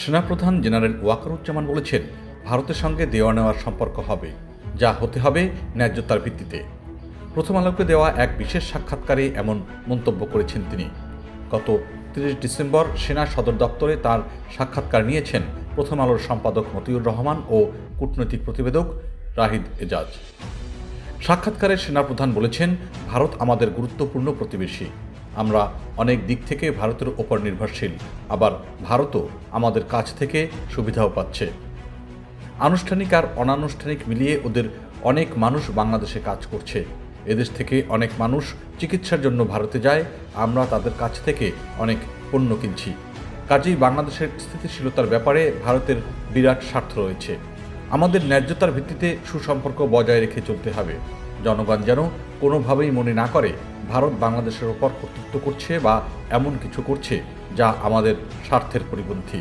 সেনাপ্রধান জেনারেল ওয়াকারুজ্জামান বলেছেন, ভারতের সঙ্গে দেওয়া নেওয়ার সম্পর্ক হবে, যা হতে হবে ন্যায্যতার ভিত্তিতে। প্রথম আলোকে দেওয়া এক বিশেষ সাক্ষাৎকারে এমন মন্তব্য করেছেন তিনি। গত তিরিশ ডিসেম্বর সেনা সদর দপ্তরে তার সাক্ষাৎকার নিয়েছেন প্রথম আলোর সম্পাদক মতিউর রহমান ও কূটনৈতিক প্রতিবেদক রাহিদ এজাজ। সাক্ষাৎকারে সেনাপ্রধান বলেছেন, ভারত আমাদের গুরুত্বপূর্ণ প্রতিবেশী। আমরা অনেক দিক থেকে ভারতের ওপর নির্ভরশীল। আবার ভারতও আমাদের কাছ থেকে সুবিধাও পাচ্ছে। আনুষ্ঠানিক আর অনানুষ্ঠানিক মিলিয়ে ওদের অনেক মানুষ বাংলাদেশে কাজ করছে। এদেশ থেকে অনেক মানুষ চিকিৎসার জন্য ভারতে যায়। আমরা তাদের কাছ থেকে অনেক পণ্য কিনছি। কাজেই বাংলাদেশের স্থিতিশীলতার ব্যাপারে ভারতের বিরাট স্বার্থ রয়েছে। আমাদের ন্যায্যতার ভিত্তিতে সুসম্পর্ক বজায় রেখে চলতে হবে। জনগণ যেন কোনোভাবেই মনে না করে, ভারত বাংলাদেশের ওপর কর্তৃত্ব করছে বা এমন কিছু করছে যা আমাদের স্বার্থের পরিপন্থী।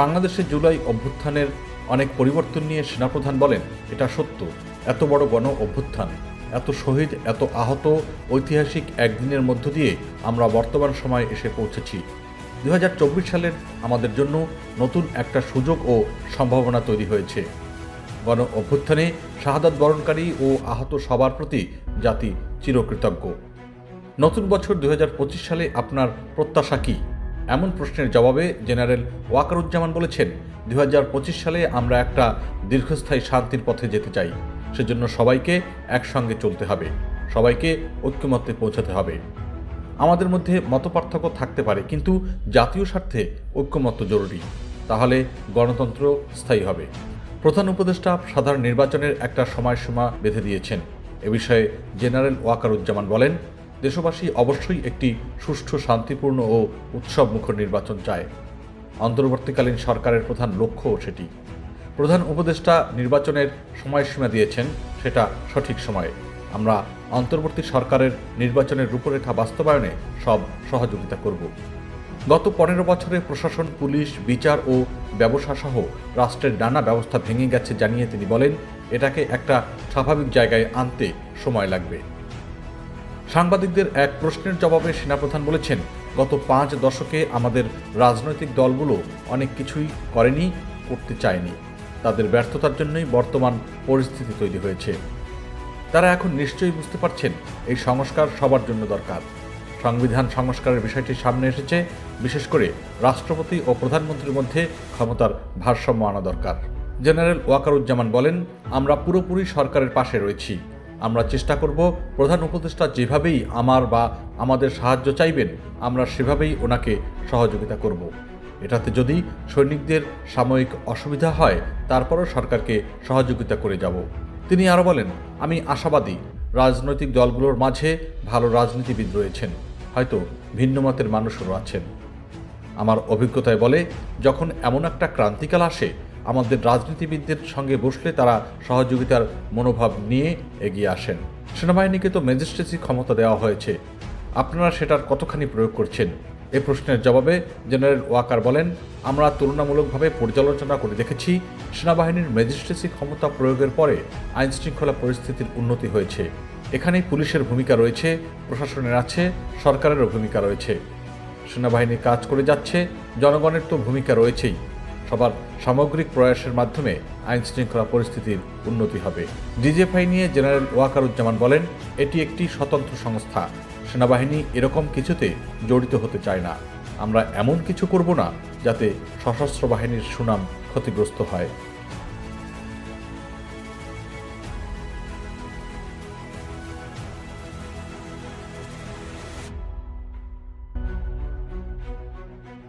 বাংলাদেশের জুলাই অভ্যুত্থানের অনেক পরিবর্তন নিয়ে সেনাপ্রধান বলেন, এটা সত্য। এত বড় গণ অভ্যুত্থান, এত শহীদ, এত আহত, ঐতিহাসিক একদিনের মধ্য দিয়ে আমরা বর্তমান সময়ে এসে পৌঁছেছি। দু হাজার চব্বিশ সালের আমাদের জন্য নতুন একটা সুযোগ ও সম্ভাবনা তৈরি হয়েছে। গণ অভ্যুত্থানে শাহাদাত বরণকারী ও আহত সবার প্রতি জাতি চিরকৃতজ্ঞ। নতুন বছর দু হাজার পঁচিশ সালে আপনার প্রত্যাশা কী? এমন প্রশ্নের জবাবে জেনারেল ওয়াকারুজ্জামান বলেছেন দু হাজার পঁচিশ সালে আমরা একটা দীর্ঘস্থায়ী শান্তির পথে যেতে চাই। সেজন্য সবাইকে একসঙ্গে চলতে হবে, সবাইকে ঐক্যমত্যে পৌঁছাতে হবে। আমাদের মধ্যে মতপার্থক্য থাকতে পারে, কিন্তু জাতীয় স্বার্থে ঐক্যমত্য জরুরি। তাহলে গণতন্ত্র স্থায়ী হবে। প্রধান উপদেষ্টা সাধারণ নির্বাচনের একটা সময়সীমা বেঁধে দিয়েছেন। এ বিষয়ে জেনারেল ওয়াকারুজ্জামান বলেন, দেশবাসী অবশ্যই একটি সুষ্ঠু, শান্তিপূর্ণ ও উৎসবমুখর নির্বাচন চায়। অন্তর্বর্তীকালীন সরকারের প্রধান লক্ষ্যও সেটি। প্রধান উপদেষ্টা নির্বাচনের সময়সীমা দিয়েছেন, সেটা সঠিক সময়ে। আমরা অন্তর্বর্তী সরকারের নির্বাচনের রূপরেখা বাস্তবায়নে সব সহযোগিতা করব। গত পনেরো বছরে প্রশাসন, পুলিশ, বিচার ও ব্যবসা সহ রাষ্ট্রের নানা ব্যবস্থা ভেঙে গেছে জানিয়ে তিনি বলেন, এটাকে একটা স্বাভাবিক জায়গায় আনতে সময় লাগবে। সাংবাদিকদের এক প্রশ্নের জবাবে সেনাপ্রধান বলেছেন, গত পাঁচ দশকে আমাদের রাজনৈতিক দলগুলো অনেক কিছুই করেনি, করতে চায়নি। তাদের ব্যর্থতার জন্যই বর্তমান পরিস্থিতি তৈরি হয়েছে। তারা এখন নিশ্চয়ই বুঝতে পারছেন, এই সংস্কার সবার জন্য দরকার। সংবিধান সংস্কারের বিষয়টি সামনে এসেছে, বিশেষ করে রাষ্ট্রপতি ও প্রধানমন্ত্রীর মধ্যে ক্ষমতার ভারসাম্য আনা দরকার। জেনারেল ওয়াকারুজ্জামান বলেন, আমরা পুরোপুরি সরকারের পাশে রয়েছি। আমরা চেষ্টা করব প্রধান উপদেষ্টা যেভাবেই আমার বা আমাদের সাহায্য চাইবেন, আমরা সেভাবেই ওনাকে সহযোগিতা করব। এটাতে যদি সৈনিকদের সাময়িক অসুবিধা হয়, তারপরও সরকারকে সহযোগিতা করে যাব। তিনি আরও বলেন, আমি আশাবাদী, রাজনৈতিক দলগুলোর মাঝে ভালো রাজনীতিবিদ রয়েছেন। হয়তো ভিন্ন মতের মানুষও আছেন। আমার অভিজ্ঞতায় বলে, যখন এমন একটা ক্রান্তিকাল আসে, আমাদের রাজনীতিবিদদের সঙ্গে বসলে তারা সহযোগিতার মনোভাব নিয়ে এগিয়ে আসেন। সেনাবাহিনীকে তো ম্যাজিস্ট্রেসি ক্ষমতা দেওয়া হয়েছে। আপনারা সেটার কতখানি প্রয়োগ করছেন? এ প্রশ্নের জবাবে জেনারেল ওয়াকার বলেন, আমরা তুলনামূলকভাবে পর্যালোচনা করে দেখেছি, সেনাবাহিনীর ম্যাজিস্ট্রেসি ক্ষমতা প্রয়োগের পরে আইনশৃঙ্খলা পরিস্থিতির উন্নতি হয়েছে। এখানেই পুলিশের ভূমিকা রয়েছে, প্রশাসনের আছে, সরকারেরও ভূমিকা রয়েছে। সেনাবাহিনী কাজ করে যাচ্ছে, জনগণের তো ভূমিকা রয়েছেই। সবার সামগ্রিক প্রয়াসের মাধ্যমে আইন শৃঙ্খলা পরিস্থিতির উন্নতি হবে। ডিজেফআই নিয়ে জেনারেল ওয়াকারুজ্জামান বলেন, এটি একটি স্বতন্ত্র সংস্থা। সেনাবাহিনী এরকম কিছুতে জড়িত হতে চায় না। আমরা এমন কিছু করব না যাতে সশস্ত্র বাহিনীর সুনাম ক্ষতিগ্রস্ত হয়।